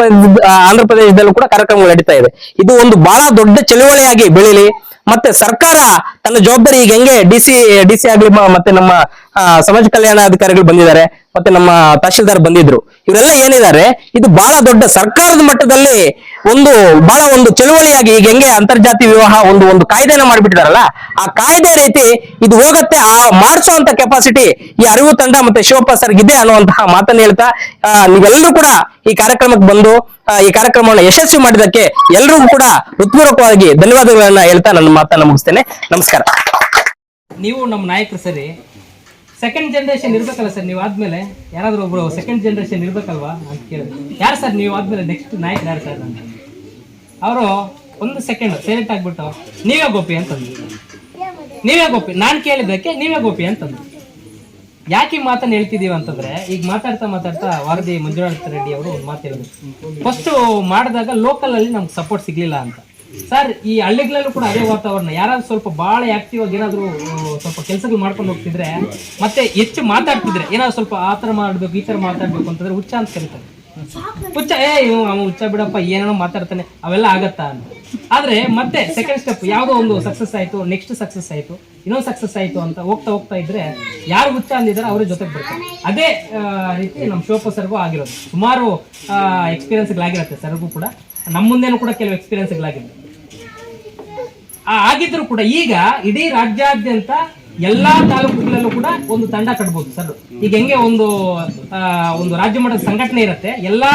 ಆಂಧ್ರ ಪ್ರದೇಶದಲ್ಲೂ ಕೂಡ ಕಾರ್ಯಕ್ರಮಗಳು ನಡೀತಾ ಇದೆ. ಇದು ಒಂದು ಬಹಳ ದೊಡ್ಡ ಚಳುವಳಿಯಾಗಿ ಬೆಳೀಲಿ. ಮತ್ತೆ ಸರ್ಕಾರ ತನ್ನ ಜವಾಬ್ದಾರಿ ಈಗ ಹೆಂಗೆ ಡಿ ಸಿ ಡಿ ಸಿ ಆಗ್ಲಿ ಮತ್ತೆ ನಮ್ಮ ಸಮಾಜ ಕಲ್ಯಾಣ ಅಧಿಕಾರಿಗಳು ಬಂದಿದ್ದಾರೆ. ಮತ್ತೆ ನಮ್ಮ ತಹಶೀಲ್ದಾರ್ ಬಂದಿದ್ರು. ಇವರೆಲ್ಲ ಏನಿದ್ದಾರೆ ಇದು ಬಹಳ ದೊಡ್ಡ ಸರ್ಕಾರದ ಮಟ್ಟದಲ್ಲಿ ಒಂದು ಬಹಳ ಒಂದು ಚಳುವಳಿಯಾಗಿ ಈಗ ಹೆಂಗೆ ಅಂತರ್ಜಾತಿ ವಿವಾಹ ಒಂದು ಒಂದು ಕಾಯ್ದೆನ ಮಾಡಿಬಿಟ್ಟಿದಾರಲ್ಲ ಆ ಕಾಯ್ದೆ ರೀತಿ ಇದು ಹೋಗತ್ತೆ ಆ ಮಾಡಿಸುವಂತ ಕೆಪಾಸಿಟಿ ಈ ಅರಿವು ತಂಡ ಮತ್ತೆ ಶಿವಪ್ಪ ಸರ್ಗೆ ಇದೆ ಅನ್ನುವಂತಹ ಮಾತನ್ನ ಹೇಳ್ತಾ ಆ, ನೀವೆಲ್ಲರೂ ಕೂಡ ಈ ಕಾರ್ಯಕ್ರಮಕ್ಕೆ ಬಂದು ಈ ಕಾರ್ಯಕ್ರಮವನ್ನು ಯಶಸ್ವಿ ಮಾಡಿದಕ್ಕೆ ಎಲ್ರಿಗೂ ಕೂಡ ಹೃತ್ಪೂರ್ವಕವಾಗಿ ಧನ್ಯವಾದಗಳನ್ನ ಹೇಳ್ತಾ ನನ್ನ ಮಾತನ್ನ ಮುಗಿಸ್ತೇನೆ. ನಮಸ್ಕಾರ. ನೀವು ನಮ್ಮ ನಾಯಕರು ಸರಿ ಸೆಕೆಂಡ್ ಜನರೇಷನ್ ಇರ್ಬೇಕಲ್ಲ ಸರ್, ನೀವು ಆದ್ಮೇಲೆ ಯಾರಾದ್ರೂ ಒಬ್ರು ಸೆಕೆಂಡ್ ಜನರೇಷನ್ ಇರ್ಬೇಕಲ್ವಾ ಅಂತ ಕೇಳಿದ್ರು. ಯಾರು ಸರ್ ನೀವು ಆದ್ಮೇಲೆ ನೆಕ್ಸ್ಟ್ ನಾಯಕ ಯಾರು ಸರ್? ಅಂತ ಅವರು ಒಂದು ಸೆಕೆಂಡ್ ಸೈಲೆಂಟ್ ಆಗ್ಬಿಟ್ಟು, ನೀವೇ ಗೋಪಿ ಅಂತಂದ್ರು ನೀವೇ ಗೋಪಿ, ನಾನು ಕೇಳಿದ್ದಕ್ಕೆ ನೀವೇ ಗೋಪಿ ಅಂತಂದ್ರು ಯಾಕೆ ಈ ಮಾತನ್ನ ಹೇಳ್ತಿದೀವಿ ಅಂತಂದ್ರೆ, ಈಗ ಮಾತಾಡ್ತಾ ಮಾತಾಡ್ತಾ ವಾರದಿ ಮಂಜುನಾಥ ರೆಡ್ಡಿ ಅವರು ಒಂದು ಮಾತು ಹೇಳಿದ್ರು. ಫಸ್ಟ್ ಮಾಡಿದಾಗ ಲೋಕಲ್ ಅಲ್ಲಿ ನಮ್ಗೆ ಸಪೋರ್ಟ್ ಸಿಗ್ಲಿಲ್ಲ ಅಂತ. ಸರ್, ಈ ಹಳ್ಳಿಗಳಲ್ಲೂ ಕೂಡ ಅದೇ ವಾತಾವರಣ. ಯಾರಾದ್ರೂ ಸ್ವಲ್ಪ ಬಹಳ ಆಕ್ಟಿವ್ ಆಗಿ ಏನಾದ್ರು ಸ್ವಲ್ಪ ಕೆಲಸಗಳು ಮಾಡ್ಕೊಂಡು ಹೋಗ್ತಿದ್ರೆ, ಮತ್ತೆ ಹೆಚ್ಚು ಮಾತಾಡ್ತಿದ್ರೆ, ಏನಾದ್ರು ಸ್ವಲ್ಪ ಆ ತರ ಮಾಡ್ಬೇಕು, ಈ ತರ ಮಾತಾಡ್ಬೇಕು ಅಂತಂದ್ರೆ ಹುಚ್ಚ ಅಂತ ಕರೀತಾರೆ. ಹುಚ್ಚ, ಏ ಹುಚ್ಚ ಬಿಡಪ್ಪ, ಏನೇನೋ ಮಾತಾಡ್ತಾನೆ, ಅವೆಲ್ಲ ಆಗತ್ತಾ? ಅಂತ. ಆದ್ರೆ ಮತ್ತೆ ಸೆಕೆಂಡ್ ಸ್ಟೆಪ್ ಯಾವ್ದೋ ಒಂದು ಸಕ್ಸಸ್ ಆಯ್ತು ನೆಕ್ಸ್ಟ್ ಸಕ್ಸಸ್ ಆಯ್ತು, ಇನ್ನೊಂದು ಸಕ್ಸಸ್ ಆಯ್ತು ಅಂತ ಹೋಗ್ತಾ ಹೋಗ್ತಾ ಇದ್ರೆ, ಯಾರು ಹುಚ್ಚ ಅಂದಿದ್ದಾರೆ, ಅವ್ರ ಜೊತೆಗೆ ಬರ್ತಾರೆ. ಅದೇ ರೀತಿ ನಮ್ಮ ಶಿವಪ್ಪ ಸರ್ಗೂ ಆಗಿರೋದು. ಸುಮಾರು ಎಕ್ಸ್ಪೀರಿಯನ್ಸ್ಗಳಾಗಿರುತ್ತೆ ಸರ್ಗೂ ಕೂಡ. ನಮ್ಮ ಮುಂದೆನೂ ಕೂಡ ಕೆಲವು ಎಕ್ಸ್ಪೀರಿಯನ್ಸ್ಗಳಾಗಿರುತ್ತೆ ಆಗಿದ್ರು ಕೂಡ ಈಗ ಇಡೀ ರಾಜ್ಯಾದ್ಯಂತ ಎಲ್ಲಾ ತಾಲೂಕುಗಳಲ್ಲೂ ಕೂಡ ಒಂದು ತಂಡ ಕಟ್ಬೋದು ಸರ್. ಈಗ ಹೆಂಗೆ ಒಂದು ಒಂದು ರಾಜ್ಯ ಮಟ್ಟದ ಸಂಘಟನೆ ಇರುತ್ತೆ, ಎಲ್ಲಾ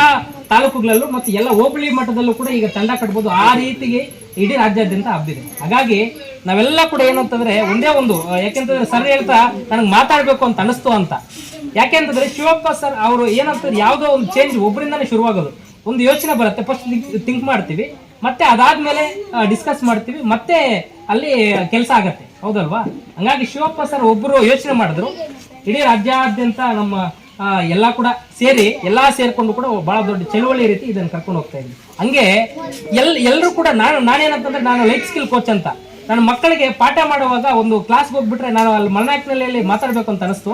ತಾಲೂಕುಗಳಲ್ಲೂ ಮತ್ತು ಎಲ್ಲ ಹೋಬಳಿ ಮಟ್ಟದಲ್ಲೂ ಕೂಡ ಈಗ ತಂಡ ಕಟ್ಬೋದು. ಆ ರೀತಿಗೆ ಇಡೀ ರಾಜ್ಯಾದ್ಯಂತ ಹಬ್ಬಿದೆ. ಹಾಗಾಗಿ ನಾವೆಲ್ಲ ಕೂಡ ಏನಂತಂದ್ರೆ ಒಂದೇ ಒಂದು, ಯಾಕೆಂತಂದ್ರೆ ಸರ್ ಹೇಳ್ತಾ ನನಗೆ ಮಾತಾಡ್ಬೇಕು ಅಂತ ಅನಿಸ್ತು ಅಂತ. ಯಾಕೆಂತಂದ್ರೆ ಶಿವಪ್ಪ ಸರ್ ಅವರು ಏನಂತಂದ್ರೆ ಯಾವುದೋ ಒಂದು ಚೇಂಜ್ ಒಬ್ಬರಿಂದಾನೇ ಶುರುವಾಗೋದು. ಒಂದು ಯೋಚನೆ ಬರುತ್ತೆ. ಫಸ್ಟ್ ಥಿಂಕ್ ಮಾಡ್ತೀವಿ. ಮತ್ತೆ ಅದಾದ್ಮೇಲೆ ಡಿಸ್ಕಸ್ ಮಾಡ್ತೀವಿ. ಮತ್ತೆ ಅಲ್ಲಿ ಕೆಲಸ ಆಗತ್ತೆ. ಹೌದಲ್ವಾ? ಹಂಗಾಗಿ ಶಿವಪ್ಪ ಸರ್ ಒಬ್ಬರು ಯೋಚನೆ ಮಾಡಿದ್ರು. ಇಡೀ ರಾಜ್ಯಾದ್ಯಂತ ನಮ್ಮ ಎಲ್ಲ ಕೂಡ ಸೇರಿ, ಎಲ್ಲ ಸೇರ್ಕೊಂಡು ಕೂಡ ಬಹಳ ದೊಡ್ಡ ಚಳುವಳಿ ರೀತಿ ಇದನ್ನ ಕರ್ಕೊಂಡು ಹೋಗ್ತಾ ಇದ್ವಿ. ಹಂಗೆ ಎಲ್ ಎಲ್ಲರೂ ಕೂಡ ನಾನು, ನಾನೇನಂತಂದ್ರೆ ನಾನು ಲೈಫ್ ಸ್ಕಿಲ್ ಕೋಚ್ ಅಂತ. ನನ್ನ ಮಕ್ಕಳಿಗೆ ಪಾಠ ಮಾಡುವಾಗ ಒಂದು ಕ್ಲಾಸ್ಗೆ ಹೋಗ್ಬಿಟ್ರೆ ನಾನು ಅಲ್ಲಿ ಮಲ್ನಾಯಕ್ನಲ್ಲಿ ಮಾತಾಡ್ಬೇಕು ಅಂತ ಅನಿಸ್ತು.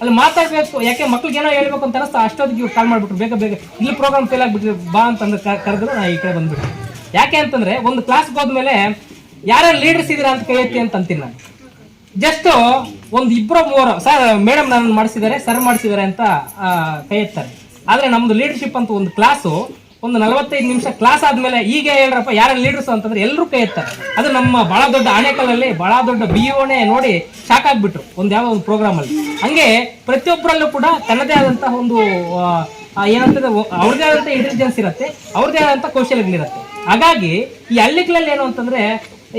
ಅಲ್ಲಿ ಮಾತಾಡ್ಬೇಕು, ಯಾಕೆ ಮಕ್ಳಿಗೆ ಏನೋ ಹೇಳ್ಬೇಕು ಅಂತ ಅನಿಸ್ತು. ಅಷ್ಟೊತ್ತಿಗೆ ಇವ್ರು ಕಾಲ್ ಮಾಡ್ಬಿಟ್ರು. ಬೇಗ ಬೇಗ, ಇಲ್ಲಿ ಪ್ರೋಗ್ರಾಮ್ ಫೇಲ್ ಆಗ್ಬಿಟ್ರಿ ಬಾ ಅಂತಂದ್ರೆ ಕರೆದ್ರು, ನಾ ಈ ಕಡೆ ಬಂದ್ಬಿಟ್ಟೆ. ಯಾಕೆ ಅಂತಂದ್ರೆ ಒಂದು ಕ್ಲಾಸ್ಗೆ ಹೋದ್ಮೇಲೆ ಯಾರ್ಯಾರು ಲೀಡರ್ಸ್ ಇದೀರಾ ಅಂತ ಕೈ ಎತ್ತಿ ಅಂತ ಅಂತೀನಿ ನಾನು. ಜಸ್ಟ್ ಒಂದು ಇಬ್ಬರು ಮೂವರು ಸರ್ ಮೇಡಮ್ ನಾನು ಮಾಡಿಸಿದ್ದಾರೆ ಸರ್ ಮಾಡಿಸಿದ್ದಾರೆ ಅಂತ ಕೈಯತ್ತಾರೆ ಕೈ ಎತ್ತಾರೆ ಆದ್ರೆ ನಮ್ದು ಲೀಡರ್ಶಿಪ್ ಅಂತ ಒಂದು ಕ್ಲಾಸು ಒಂದು ನಲವತ್ತೈದು ನಿಮಿಷ ಕ್ಲಾಸ್ ಆದ್ಮೇಲೆ ಈಗ ಹೇಳ್ರಪ್ಪ ಯಾರು ಲೀಡರ್ಸ್ ಅಂತಂದ್ರೆ ಎಲ್ಲರೂ ಕೈ ಎತ್ತಾರೆ ಅದು ನಮ್ಮ ಬಹಳ ದೊಡ್ಡ ಆಣೆಕಲ್ಲಲ್ಲಿ ಬಹಳ ದೊಡ್ಡ ಬಿಯೋಣೆ ನೋಡಿ ಶಾಕ್ ಆಗ್ಬಿಟ್ರು, ಒಂದು ಯಾವ ಒಂದು ಪ್ರೋಗ್ರಾಮ್ ಅಲ್ಲಿ. ಹಂಗೆ ಪ್ರತಿಯೊಬ್ಬರಲ್ಲೂ ಕೂಡ ತನ್ನದೇ ಆದಂತಹ ಒಂದು ಏನಂತಂದ್ರೆ ಅವ್ರದೇ ಆದಂತ ಇಂಟೆಲಿಜೆನ್ಸ್ ಇರುತ್ತೆ ಅವ್ರದೇ ಆದಂತ ಕೌಶಲ್ಯಗಳಿರುತ್ತೆ. ಹಾಗಾಗಿ ಈ ಹಳ್ಳಿಗಳಲ್ಲಿ ಏನು ಅಂತಂದ್ರೆ,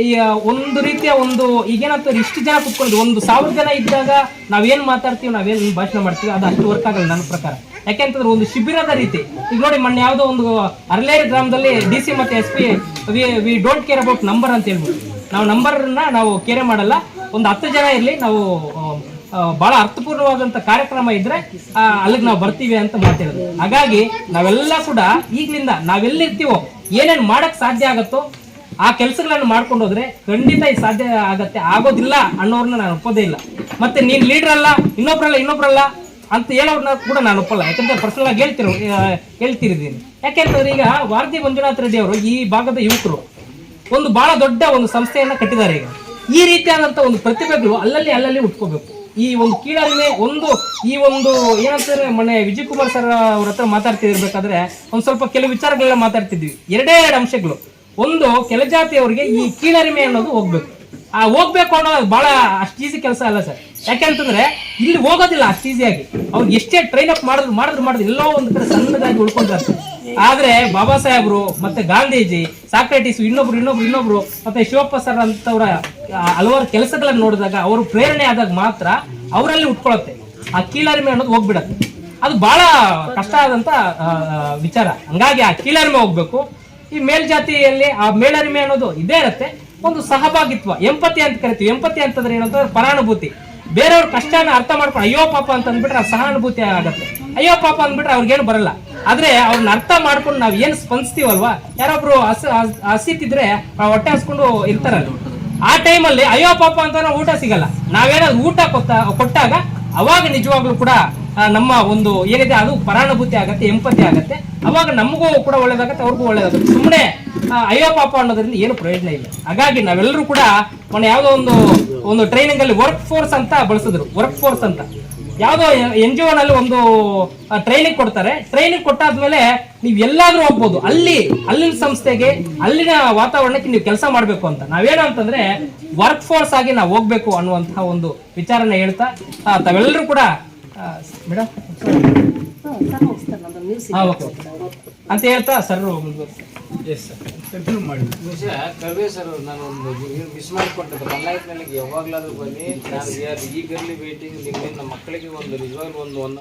ಈ ಒಂದು ರೀತಿಯ ಒಂದು ಈಗೇನಂತಾರೆ ಇಷ್ಟು ಜನ ಕುತ್ಕೊಂಡು, ಒಂದು ಸಾವಿರ ಜನ ಇದ್ದಾಗ ನಾವೇನ್ ಮಾತಾಡ್ತೀವಿ, ನಾವೇನ್ ಭಾಷಣ ಮಾಡ್ತೀವಿ, ಅದು ಅಷ್ಟು ವರ್ಕ್ ಆಗಲ್ಲ ನನ್ನ ಪ್ರಕಾರ. ಯಾಕೆಂತಂದ್ರೆ ಒಂದು ಶಿಬಿರದ ರೀತಿ. ಈಗ ನೋಡಿ, ಮೊನ್ನೆ ಯಾವುದೋ ಒಂದು ಅರ್ಲೇರಿ ಗ್ರಾಮದಲ್ಲಿ ಡಿ ಸಿ ಮತ್ತೆ S P we don't care about number ಅಂತ ಹೇಳ್ಬಿಟ್ಟು. ನಾವು ನಂಬರ್ನ ನಾವು ಕೇರೆ ಮಾಡಲ್ಲ. ಒಂದು ಹತ್ತು ಜನ ಇರಲಿ, ನಾವು ಬಹಳ ಅರ್ಥಪೂರ್ಣವಾದಂತ ಕಾರ್ಯಕ್ರಮ ಇದ್ರೆ ಅಲ್ಲಿಗೆ ನಾವು ಬರ್ತೀವಿ ಅಂತ ಮಾತಾಡೋದು ಹಾಗಾಗಿ ನಾವೆಲ್ಲ ಕೂಡ ಈಗ್ಲಿಂದ ನಾವೆಲ್ಲಿರ್ತೀವೋ, ಏನೇನ್ ಮಾಡಕ್ ಸಾಧ್ಯ ಆಗತ್ತೋ, ಆ ಕೆಲಸಗಳನ್ನು ಮಾಡ್ಕೊಂಡು ಹೋದ್ರೆ ಖಂಡಿತ ಈ ಸಾಧ್ಯ ಆಗತ್ತೆ. ಆಗೋದಿಲ್ಲ ಅನ್ನೋರ್ನ ನಾನು ಒಪ್ಪೋದೇ ಇಲ್ಲ. ಮತ್ತೆ ನೀನ್ ಲೀಡರ್ ಅಲ್ಲ, ಇನ್ನೊಬ್ರಲ್ಲ ಇನ್ನೊಬ್ರಲ್ಲ ಅಂತ ಹೇಳೋರ್ನ ಕೂಡ ನಾನು ಒಪ್ಪಲ್ಲ. ಯಾಕಂದ್ರೆ ಪರ್ಸನಲ್ ಆಗಿ ಹೇಳ್ತಿರೋ ಹೇಳ್ತಿರಿದ್ದೀನಿ ಯಾಕೆಂತಂದ್ರೆ ಈಗ ವಾರದಿ ಮಂಜುನಾಥ್ ರೆಡ್ಡಿ ಅವರು ಈ ಭಾಗದ ಯುವಕರು, ಒಂದು ಬಹಳ ದೊಡ್ಡ ಒಂದು ಸಂಸ್ಥೆಯನ್ನ ಕಟ್ಟಿದ್ದಾರೆ ಈಗ. ಈ ರೀತಿಯಾದಂತ ಒಂದು ಪ್ರತಿಭೆಗಳು ಅಲ್ಲಲ್ಲಿ ಅಲ್ಲಲ್ಲಿ ಉಟ್ಕೋಬೇಕು. ಈ ಒಂದು ಕೀಳರಿಮೆ ಒಂದು, ಈ ಒಂದು ಏನಂತಾರೆ ಮೊನ್ನೆ ವಿಜಯ್ ಕುಮಾರ್ ಸರ್ ಅವ್ರ ಹತ್ರ ಮಾತಾಡ್ತಿರ್ಬೇಕಾದ್ರೆ ಒಂದು ಸ್ವಲ್ಪ ಕೆಲವು ವಿಚಾರಗಳನ್ನ ಮಾತಾಡ್ತಿದ್ವಿ. ಎರಡೇ ಎರಡು ಅಂಶಗಳು. ಒಂದು, ಕೆಲ ಜಾತಿಯವರಿಗೆ ಈ ಕೀಳರಿಮೆ ಅನ್ನೋದು ಹೋಗ್ಬೇಕು. ಆ ಹೋಗ್ಬೇಕು ಅನ್ನೋದು ಬಹಳ ಅಷ್ಟು ಈಸಿ ಕೆಲಸ ಅಲ್ಲ ಸರ್ ಯಾಕೆಂತಂದ್ರೆ ಇಲ್ಲಿ ಹೋಗೋದಿಲ್ಲ ಅಷ್ಟು ಈಸಿಯಾಗಿ ಅವ್ರಿಗೆ ಎಷ್ಟೇ ಟ್ರೈನ್ ಅಪ್ ಮಾಡಿದ್ರು ಮಾಡಿದ್ರು ಮಾಡಿದ್ರು ಎಲ್ಲೋ ಒಂದು ಕಡೆ ಸಣ್ಣದಾಗಿ ಉಳ್ಕೊಂಡಿರ್ತಾರೆ ಆದ್ರೆ ಬಾಬಾ ಸಾಹೇಬ್ರು ಮತ್ತೆ ಗಾಂಧೀಜಿ, ಸಾಕ್ರೆಟಿಸ್ ಇನ್ನೊಬ್ರು ಇನ್ನೊಬ್ರು ಇನ್ನೊಬ್ರು ಮತ್ತೆ ಶಿವಪ್ಪ ಸರ್ ಅಂತವ್ರ ಹಲವಾರು ಕೆಲಸಗಳನ್ನ ನೋಡಿದಾಗ ಅವರು ಪ್ರೇರಣೆ ಆದಾಗ ಮಾತ್ರ ಅವರಲ್ಲಿ ಉಟ್ಕೊಳತ್ತೆ. ಆ ಕೀಳರಿಮೆ ಅನ್ನೋದು ಹೋಗ್ಬಿಡತ್ತೆ. ಅದು ಬಹಳ ಕಷ್ಟ ಆದಂತ ವಿಚಾರ. ಹಂಗಾಗಿ ಆ ಕೀಳರಿಮೆ ಹೋಗ್ಬೇಕು. ಈ ಮೇಲ್ಜಾತಿಯಲ್ಲಿ ಆ ಮೇಲರಿಮೆ ಅನ್ನೋದು ಇದೇ ಇರುತ್ತೆ. ಒಂದು ಸಹಭಾಗಿತ್ವ, ಎಂಪತಿ ಅಂತ ಕರಿತೀವಿ. ಎಂಪತಿ ಅಂತಂದ್ರೆ ಏನಂತಂದ್ರೆ ಪರಾನುಭೂತಿ. ಬೇರೆಯವ್ರ ಕಷ್ಟನ ಅರ್ಥ ಮಾಡ್ಕೊಂಡು, ಅಯ್ಯೋ ಪಾಪ ಅಂತ ಅಂದ್ಬಿಟ್ರೆ ಆ ಸಹಾನುಭೂತಿ ಆಗತ್ತೆ. ಅಯ್ಯೋ ಪಾಪ ಅಂದ್ಬಿಟ್ರೆ ಅವ್ರಿಗೇನು ಬರಲ್ಲ. ಆದ್ರೆ ಅವ್ರನ್ನ ಅರ್ಥ ಮಾಡ್ಕೊಂಡು ನಾವ್ ಏನ್ ಸ್ಪಂದಿಸ್ತೀವಲ್ವಾ? ಯಾರೊಬ್ರು ಹಸ ಹಸ್- ಹಸಿತಿದ್ರೆ ಹೊಟ್ಟೆ ಹಸ್ಕೊಂಡು ಇರ್ತಾರಲ್ಲ. ಆ ಟೈಮಲ್ಲಿ ಅಯ್ಯೋ ಪಾಪ ಅಂತ ಊಟ ಸಿಗಲ್ಲ. ನಾವೇನಾದ್ರು ಊಟ ಕೊಟ್ಟ ಕೊಟ್ಟಾಗ ಅವಾಗ ನಿಜವಾಗ್ಲೂ ಕೂಡ ನಮ್ಮ ಒಂದು ಏನಿದೆ ಅದು ಪರಾನುಭೂತಿ ಆಗತ್ತೆ ಎಂಪತಿ ಆಗತ್ತೆ. ಅವಾಗ ನಮಗೂ ಕೂಡ ಒಳ್ಳೇದಾಗತ್ತೆ, ಅವ್ರಿಗೂ ಒಳ್ಳೇದಾಗುತ್ತೆ. ಸುಮ್ಮನೆ ಅಯ್ಯೋ ಪಾಪ ಅನ್ನೋದ್ರಿಂದ ಏನು ಪ್ರಯೋಜನ ಇಲ್ಲ. ಹಾಗಾಗಿ ನಾವೆಲ್ಲರೂ ಕೂಡ ಮೊನ್ನೆ ಯಾವುದೋ ಒಂದು ಒಂದು ಟ್ರೈನಿಂಗ್ ಅಲ್ಲಿ ವರ್ಕ್ ಫೋರ್ಸ್ ಅಂತ ಬಳಸಿದ್ರು. ವರ್ಕ್ ಫೋರ್ಸ್ ಅಂತ. ಯಾವುದೋ ಎನ್ ಜಿ ನಲ್ಲಿ ಒಂದು ಟ್ರೈನಿಂಗ್ ಕೊಡ್ತಾರೆ. ಟ್ರೈನಿಂಗ್ ಕೊಟ್ಟಾದ್ಮೇಲೆ ನೀವು ಎಲ್ಲಾದ್ರೂ ಹೋಗ್ಬೋದು. ಅಲ್ಲಿ, ಅಲ್ಲಿನ ಸಂಸ್ಥೆಗೆ, ಅಲ್ಲಿನ ವಾತಾವರಣಕ್ಕೆ ನೀವು ಕೆಲಸ ಮಾಡಬೇಕು ಅಂತ. ನಾವೇನು ಅಂತಂದ್ರೆ ವರ್ಕ್ ಫೋರ್ಸ್ ಆಗಿ ನಾವು ಹೋಗ್ಬೇಕು ಅನ್ನುವಂತಹ ಒಂದು ವಿಚಾರನ ಹೇಳ್ತಾ ತಾವೆಲ್ಲರೂ ಕೂಡ ಮೇಡಮ್ ಅಂತ ಹೇಳ್ತಾ ಸರ್ ಮಾಡಿ ಎಸ್ ಸರ್ ನಿಜ ಕರ್ವೇ ಸರ್ ನಾನು ಒಂದು ಮಿಸ್ ಮಾಡಿಕೊಟ್ಟಿದ್ದೆ. ನನಗೆ ಯಾವಾಗಲಾದ್ರೂ ಬನ್ನಿ. ನಾನು ಈಗರ್ಲಿ ವೇಟಿಂಗ್ ನಿಮ್ಮ ನಮ್ಮ ಮಕ್ಕಳಿಗೆ ಒಂದು ನಿಜವಾಗ್ಲೂ ಒಂದು ಒಂದು